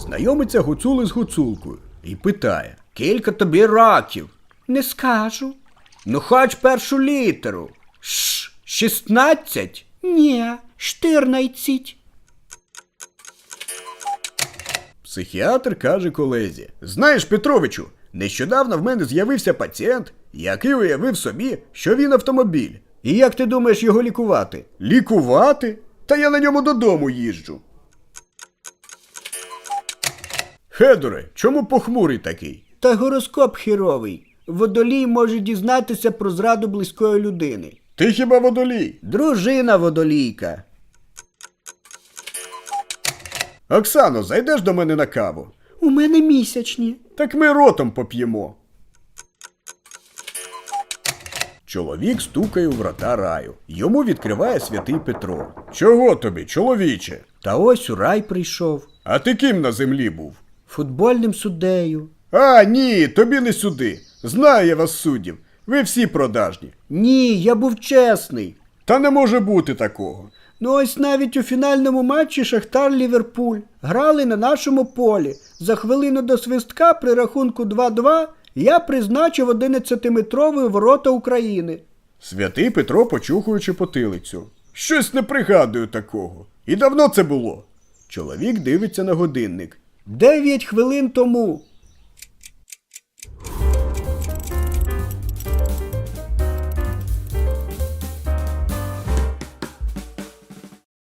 Знайомиться гуцули з гуцулкою і питає: Кілька тобі років? Не скажу. Ну, хоч першу літеру. Ш, 16? Ні, 14. Психіатр каже колезі: Знаєш, Петровичу, нещодавно в мене з'явився пацієнт, який уявив собі, що він автомобіль. І як ти думаєш його лікувати? Лікувати? Та я на ньому додому їжджу. Хедоре, чому похмурий такий? Та гороскоп хіровий. Водолій може дізнатися про зраду близької людини. Ти хіба водолій? Дружина водолійка. Оксано, зайдеш до мене на каву? У мене місячні. Так ми ротом поп'ємо. Чоловік стукає у врата раю. Йому відкриває святий Петро. Чого тобі, чоловіче? Та ось у рай прийшов. А ти ким на землі був? Футбольним суддею. А, ні, тобі не сюди. Знаю я вас суддів. Ви всі продажні. Ні, я був чесний. Та не може бути такого. Ну ось навіть у фінальному матчі Шахтар Ліверпуль грали на нашому полі. За хвилину до свистка при рахунку 2-2 я призначив 11-метрові ворота України. Святий Петро, почухуючи потилицю. Щось не пригадую такого. І давно це було. Чоловік дивиться на годинник. Дев'ять хвилин тому.